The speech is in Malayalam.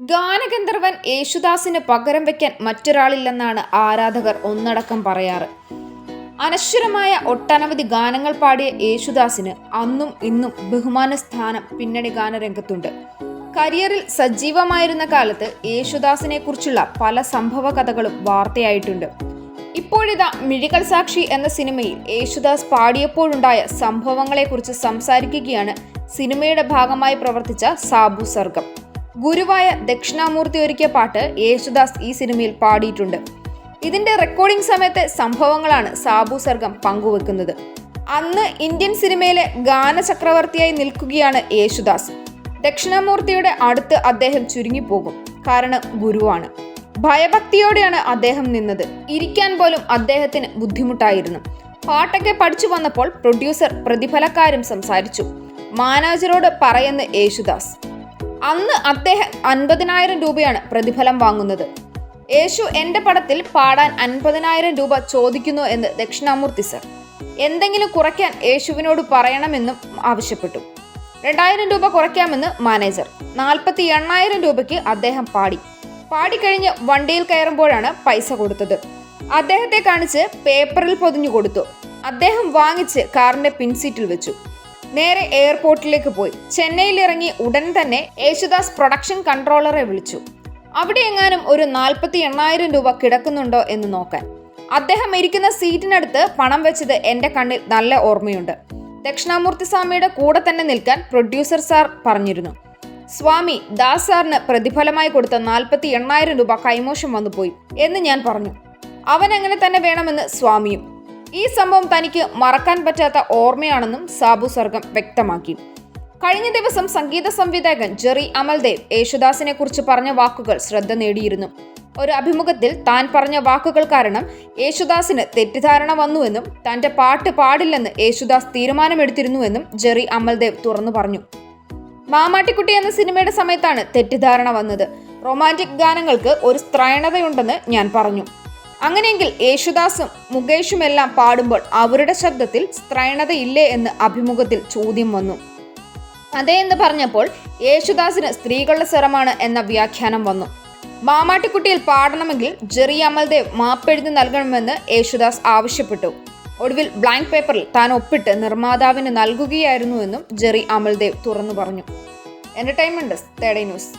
ഗാനഗന്ധർവൻ യേശുദാസിന് പകരം വയ്ക്കാൻ മറ്റൊരാളില്ലെന്നാണ് ആരാധകർ ഒന്നടക്കം പറയാറ്. അനശ്വരമായ ഒട്ടനവധി ഗാനങ്ങൾ പാടിയ യേശുദാസിന് അന്നും ഇന്നും ബഹുമാന സ്ഥാനം പിന്നണി ഗാനരംഗത്തുണ്ട്. കരിയറിൽ സജീവമായിരുന്ന കാലത്ത് യേശുദാസിനെ കുറിച്ചുള്ള പല സംഭവ കഥകളും വാർത്തയായിട്ടുണ്ട്. ഇപ്പോഴിതാ മിഴികൾ സാക്ഷി എന്ന സിനിമയിൽ യേശുദാസ് പാടിയപ്പോഴുണ്ടായ സംഭവങ്ങളെക്കുറിച്ച് സംസാരിക്കുകയാണ് സിനിമയുടെ ഭാഗമായി പ്രവർത്തിച്ച സാബു സർഗം. ഗുരുവായ ദക്ഷിണാമൂർത്തി ഒരുക്കിയ പാട്ട് യേശുദാസ് ഈ സിനിമയിൽ പാടിയിട്ടുണ്ട്. ഇതിന്റെ റെക്കോർഡിംഗ് സമയത്തെ സംഭവങ്ങളാണ് സാബു സർഗം പങ്കുവെക്കുന്നത്. അന്ന് ഇന്ത്യൻ സിനിമയിലെ ഗാനചക്രവർത്തിയായി നിൽക്കുകയാണ് യേശുദാസ്. ദക്ഷിണാമൂർത്തിയുടെ അടുത്ത് അദ്ദേഹം ചുരുങ്ങിപ്പോകും. കാരണം ഗുരുവാണ്. ഭയഭക്തിയോടെയാണ് അദ്ദേഹം നിന്നത്. ഇരിക്കാൻ പോലും അദ്ദേഹത്തിന് ബുദ്ധിമുട്ടായിരുന്നു. പാട്ടൊക്കെ പഠിച്ചു വന്നപ്പോൾ പ്രൊഡ്യൂസർ പ്രതിഫലക്കാരും സംസാരിച്ചു. മാനേജറോട് പറയുന്ന യേശുദാസ്. അന്ന് അദ്ദേഹം അൻപതിനായിരം രൂപയാണ് പ്രതിഫലം വാങ്ങുന്നത്. യേശു എന്റെ പടത്തിൽ പാടാൻ അൻപതിനായിരം രൂപ ചോദിക്കുന്നു എന്ന് ദക്ഷിണാമൂർത്തി സർ. എന്തെങ്കിലും കുറയ്ക്കാൻ യേശുവിനോട് പറയണമെന്നും ആവശ്യപ്പെട്ടു. രണ്ടായിരം രൂപ കുറയ്ക്കാമെന്ന് മാനേജർ. നാൽപ്പത്തി എണ്ണായിരം രൂപയ്ക്ക് അദ്ദേഹം പാടി. പാടിക്കഴിഞ്ഞ് വണ്ടിയിൽ കയറുമ്പോഴാണ് പൈസ കൊടുത്തത്. അദ്ദേഹത്തെ കാണിച്ച് പേപ്പറിൽ പൊതിഞ്ഞു കൊടുത്തു. അദ്ദേഹം വാങ്ങിച്ച് കാറിന്റെ പിൻസീറ്റിൽ വെച്ചു. നേരെ എയർപോർട്ടിലേക്ക് പോയി. ചെന്നൈയിൽ ഇറങ്ങി ഉടൻ തന്നെ യേശുദാസ് പ്രൊഡക്ഷൻ കൺട്രോളറെ വിളിച്ചു. അവിടെ എങ്ങാനും ഒരു നാൽപ്പത്തി എണ്ണായിരം രൂപ കിടക്കുന്നുണ്ടോ എന്ന് നോക്കാൻ. അദ്ദേഹം ഇരിക്കുന്ന സീറ്റിനടുത്ത് പണം വെച്ചത് എന്റെ കണ്ണിൽ നല്ല ഓർമ്മയുണ്ട്. ദക്ഷിണാമൂർത്തി സ്വാമിയുടെ കൂടെ തന്നെ നിൽക്കാൻ പ്രൊഡ്യൂസർ സാർ പറഞ്ഞിരുന്നു. സ്വാമി ദാസ് സാറിന് പ്രതിഫലമായി കൊടുത്ത നാൽപ്പത്തി എണ്ണായിരം രൂപ കൈമോശം വന്നുപോയി എന്ന് ഞാൻ പറഞ്ഞു. അവൻ അങ്ങനെ തന്നെ വേണമെന്ന് സ്വാമിയും ഈ സംഭവം തനിക്ക് മറക്കാൻ പറ്റാത്ത ഓർമ്മയാണെന്നും സാബു സർഗം വ്യക്തമാക്കി. കഴിഞ്ഞ ദിവസം സംഗീത സംവിധായകൻ ജെറി അമൽദേവ് യേശുദാസിനെ കുറിച്ച് പറഞ്ഞ വാക്കുകൾ ശ്രദ്ധ നേടിയിരുന്നു. ഒരു അഭിമുഖത്തിൽ താൻ പറഞ്ഞ വാക്കുകൾ കാരണം യേശുദാസിന് തെറ്റിദ്ധാരണ വന്നുവെന്നും തന്റെ പാട്ട് പാടില്ലെന്ന് യേശുദാസ് തീരുമാനമെടുത്തിരുന്നുവെന്നും ജെറി അമൽദേവ് തുറന്നു പറഞ്ഞു. മാമാട്ടിക്കുട്ടി എന്ന സിനിമയുടെ സമയത്താണ് തെറ്റിദ്ധാരണ വന്നത്. റൊമാന്റിക് ഗാനങ്ങൾക്ക് ഒരു സ്ത്രൈണതയുണ്ടെന്ന് ഞാൻ പറഞ്ഞു. അങ്ങനെയെങ്കിൽ യേശുദാസും മുകേഷുമെല്ലാം പാടുമ്പോൾ അവരുടെ ശബ്ദത്തിൽ സ്ത്രൈണതയില്ലേ എന്ന് അഭിമുഖത്തിൽ ചോദ്യം വന്നു. അതേ എന്ന് പറഞ്ഞപ്പോൾ യേശുദാസിന് സ്ത്രീകളുടെ സ്വരമാണ് എന്ന വ്യാഖ്യാനം വന്നു. മാമാട്ടിക്കുട്ടിയിൽ പാടണമെങ്കിൽ ജെറി അമൽദേവ് മാപ്പെഴുതി നൽകണമെന്ന് യേശുദാസ് ആവശ്യപ്പെട്ടു. ഒടുവിൽ ബ്ലാങ്ക് പേപ്പറിൽ താൻ ഒപ്പിട്ട് നിർമ്മാതാവിന് നൽകുകയായിരുന്നുവെന്നും ജെറി അമൽദേവ് തുറന്നു പറഞ്ഞു. Entertainment തേടേ news